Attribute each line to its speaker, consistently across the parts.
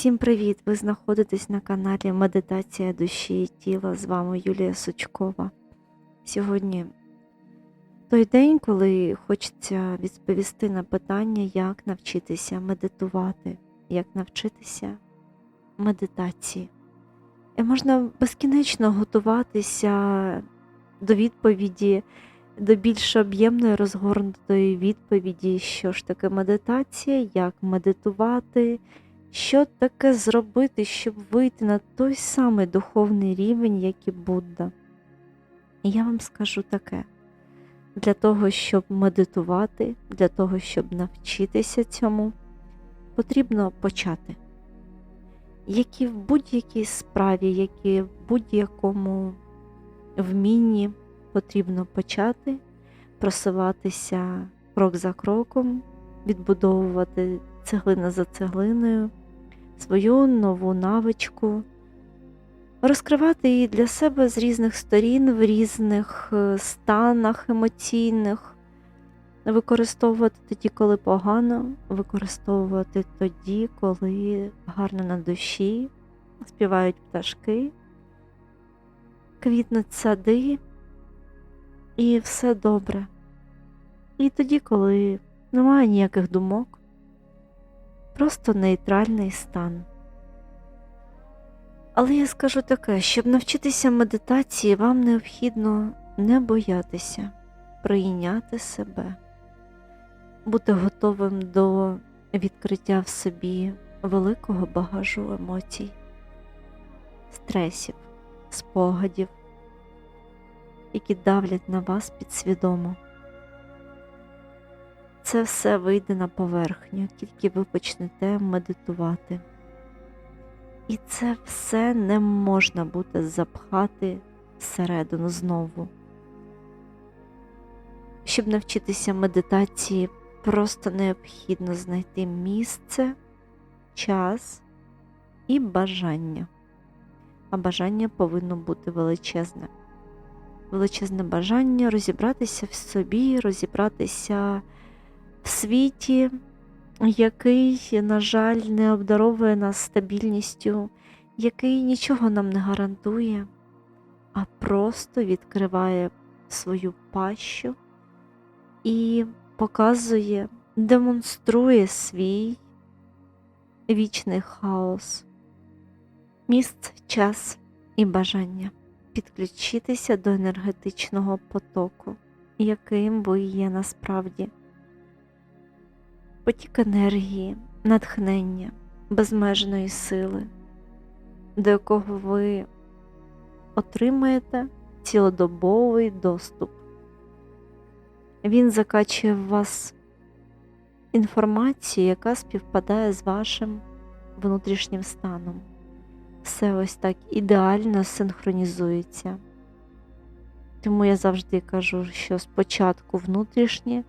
Speaker 1: Всім привіт! Ви знаходитесь на каналі Медитація душі і тіла. З вами Юлія Сучкова. Сьогодні той день, коли хочеться відповісти на питання, як навчитися медитувати, як навчитися медитації. І можна безкінечно готуватися до відповіді, до більш об'ємної розгорнутої відповіді, що ж таке медитація, як медитувати. Що таке зробити, щоб вийти на той самий духовний рівень, як і Будда? І я вам скажу таке: для того, щоб медитувати, для того, щоб навчитися цьому, потрібно почати. Як і в будь-якій справі, як і в будь-якому вмінні потрібно почати просуватися крок за кроком, відбудовувати цеглина за цеглиною свою нову навичку, розкривати її для себе з різних сторін, в різних е, станах емоційних, використовувати тоді, коли погано, використовувати тоді, коли гарно на душі, співають пташки, квітнуть сади, і все добре. І тоді, коли немає ніяких думок, просто нейтральний стан. Але я скажу таке, щоб навчитися медитації, вам необхідно не боятися прийняти себе, бути готовим до відкриття в собі великого багажу емоцій, стресів, спогадів, які давлять на вас підсвідомо це все вийде на поверхню, тільки ви почнете медитувати. І це все не можна буде запхати всередину знову. Щоб навчитися медитації, просто необхідно знайти місце, час і бажання. А бажання повинно бути величезне. Величезне бажання розібратися в собі, розібратися в світі, який, на жаль, не обдаровує нас стабільністю, який нічого нам не гарантує, а просто відкриває свою пащу і показує, демонструє свій вічний хаос, місце, час і бажання підключитися до енергетичного потоку, яким ви є насправді потік енергії, натхнення, безмежної сили, до якого ви отримаєте цілодобовий доступ. Він закачує в вас інформацію, яка співпадає з вашим внутрішнім станом. Все ось так ідеально синхронізується. Тому я завжди кажу, що спочатку внутрішнє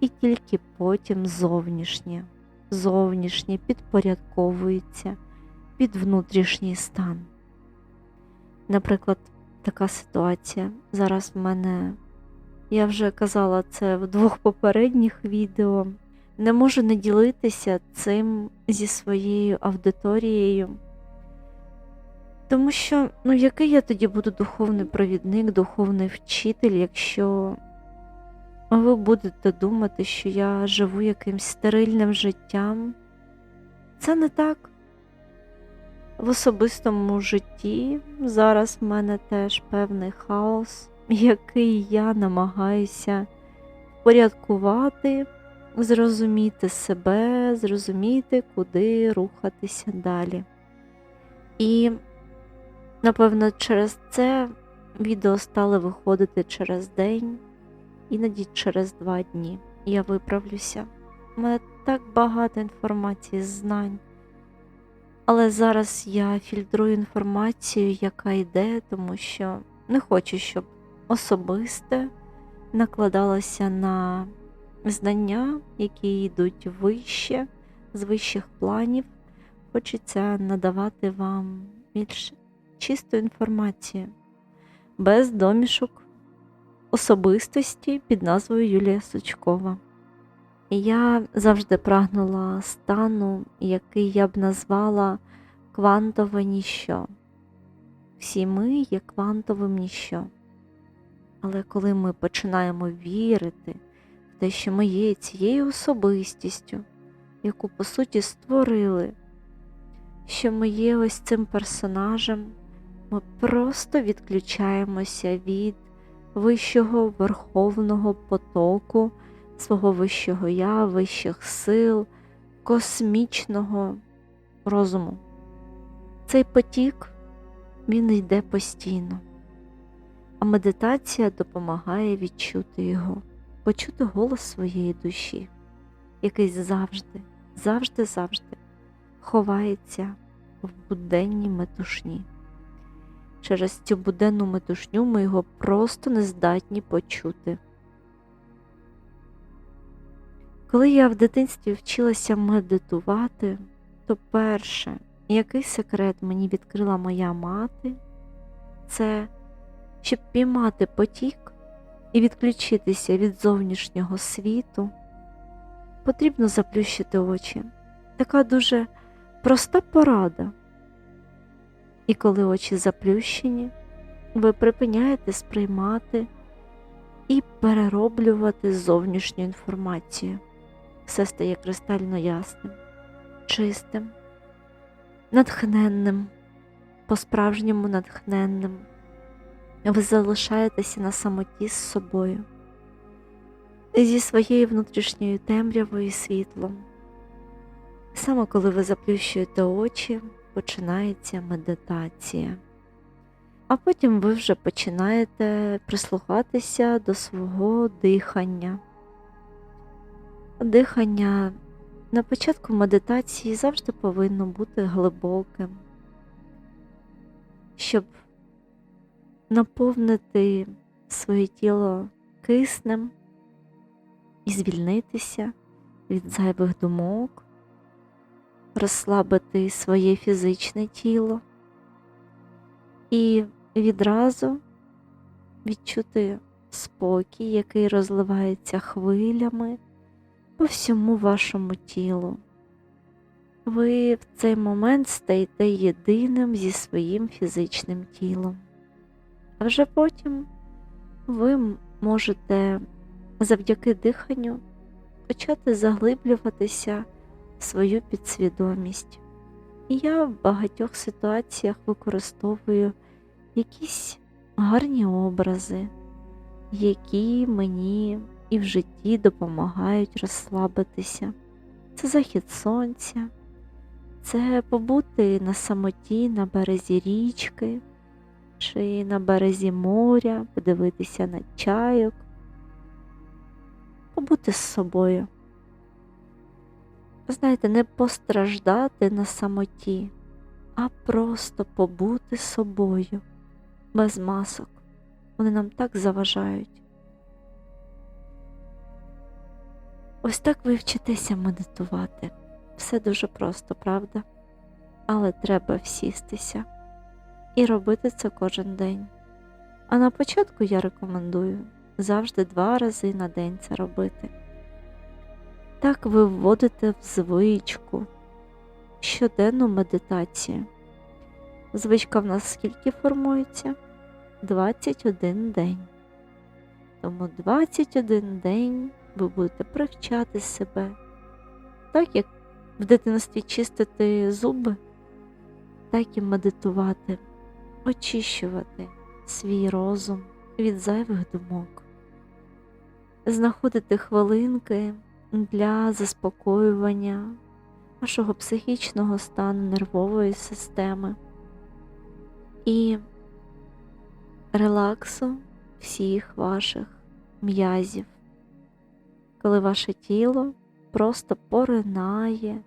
Speaker 1: і тільки потім зовнішнє. Зовнішнє підпорядковується під внутрішній стан. Наприклад, така ситуація. Зараз в мене, я вже казала це в двох попередніх відео, не можу не ділитися цим зі своєю аудиторією. Тому що, ну, який я тоді буду духовний провідник, духовний вчитель, якщо ви будете думати, що я живу якимсь стерильним життям. Це не так. В особистому житті зараз в мене теж певний хаос, який я намагаюся порядкувати, зрозуміти себе, зрозуміти, куди рухатися далі. І, напевно, через це відео стали виходити через день іноді через два дні я виправлюся. У мене так багато інформації, знань. Але зараз я фільтрую інформацію, яка йде, тому що не хочу, щоб особисте накладалося на знання, які йдуть вище, з вищих планів. Хочеться надавати вам більш чисту інформацію, без домішок особистості під назвою Юлія Сучкова. Я завжди прагнула стану, який я б назвала квантове ніщо. Всі ми є квантовим ніщо. Але коли ми починаємо вірити в те, що ми є цією особистістю, яку по суті створили, що ми є ось цим персонажем, ми просто відключаємося від вищого верховного потоку свого вищого я, вищих сил, космічного розуму. Цей потік він йде постійно, а медитація допомагає відчути його, почути голос своєї душі, який завжди, завжди, завжди ховається в буденній метушні. Через цю буденну метушню ми його просто не здатні почути. Коли я в дитинстві вчилася медитувати, то перше, який секрет мені відкрила моя мати, це щоб піймати потік і відключитися від зовнішнього світу, потрібно заплющити очі. Така дуже проста порада. І коли очі заплющені, ви припиняєте сприймати і перероблювати зовнішню інформацію. Все стає кристально ясним, чистим, натхненним, по-справжньому натхненним. Ви залишаєтеся на самоті з собою, зі своєю внутрішньою темрявою світлом. Саме коли ви заплющуєте очі, починається медитація. А потім ви вже починаєте прислухатися до свого дихання. Дихання на початку медитації завжди повинно бути глибоким, щоб наповнити своє тіло киснем і звільнитися від зайвих думок, розслабити своє фізичне тіло і відразу відчути спокій, який розливається хвилями по всьому вашому тілу. Ви в цей момент стаєте єдиним зі своїм фізичним тілом. А вже потім ви можете завдяки диханню почати заглиблюватися свою підсвідомість. І я в багатьох ситуаціях використовую якісь гарні образи, які мені і в житті допомагають розслабитися. Це захід сонця, це побути на самоті на березі річки чи на березі моря, подивитися на чайок, побути з собою. Знаєте, не постраждати на самоті, а просто побути собою, без масок. Вони нам так заважають. Ось так ви вчитеся медитувати. Все дуже просто, правда? Але треба всістися і робити це кожен день. А на початку я рекомендую завжди два рази на день це робити. Так ви вводите в звичку щоденну медитацію. Звичка в нас скільки формується? 21 день. Тому 21 день ви будете привчати себе, так як в дитинстві чистити зуби, так і медитувати, очищувати свій розум від зайвих думок, знаходити хвилинки для заспокоювання вашого психічного стану нервової системи і релаксу всіх ваших м'язів коли ваше тіло просто поринає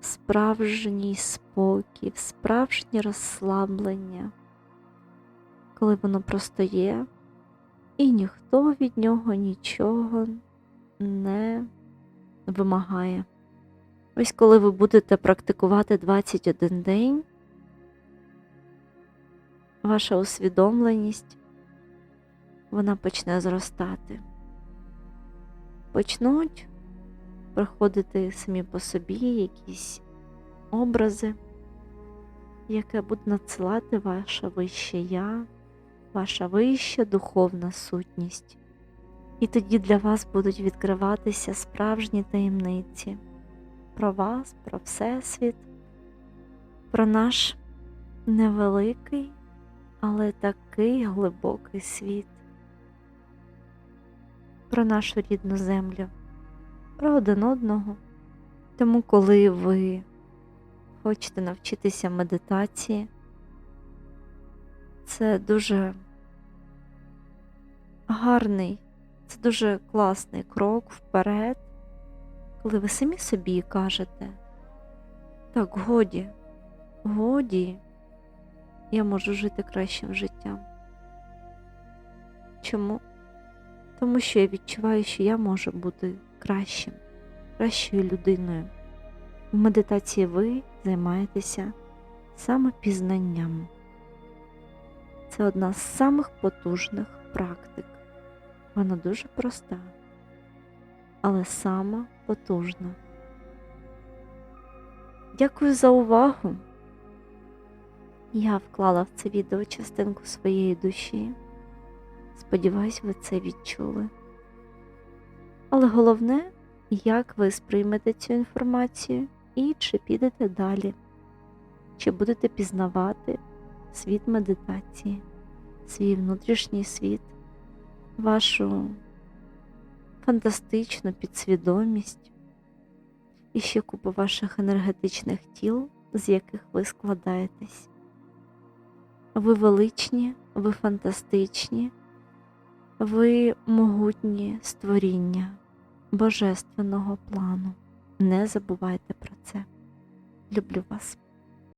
Speaker 1: в справжній спокій, в справжнє розслаблення, коли воно просто є, і ніхто від нього нічого не вимагає. Ось коли ви будете практикувати 21 день, ваша усвідомленість вона почне зростати почнуть приходити самі по собі якісь образи, яке буде надсилати ваше вище я, ваша вища духовна сутність. І тоді для вас будуть відкриватися справжні таємниці про вас, про Всесвіт, про наш невеликий, але такий глибокий світ, про нашу рідну землю, про один одного. Тому, коли ви хочете навчитися медитації, це дуже гарний, це дуже класний крок вперед, коли ви самі собі кажете, так, годі, годі, я можу жити кращим життям. Чому? Тому що я відчуваю, що я можу бути кращим, кращою людиною. В медитації ви займаєтеся самопізнанням. Це одна з самих потужних практик. Вона дуже проста, але сама потужна. Дякую за увагу. Я вклала в це відео частинку своєї душі. Сподіваюсь, ви це відчули. Але головне, як ви сприймете цю інформацію і чи підете далі, чи будете пізнавати світ медитації, свій внутрішній світ, вашу фантастичну підсвідомість і ще купу ваших енергетичних тіл, з яких ви складаєтесь. Ви величні, ви фантастичні, ви могутні створіння божественного плану. Не забувайте про це. Люблю вас.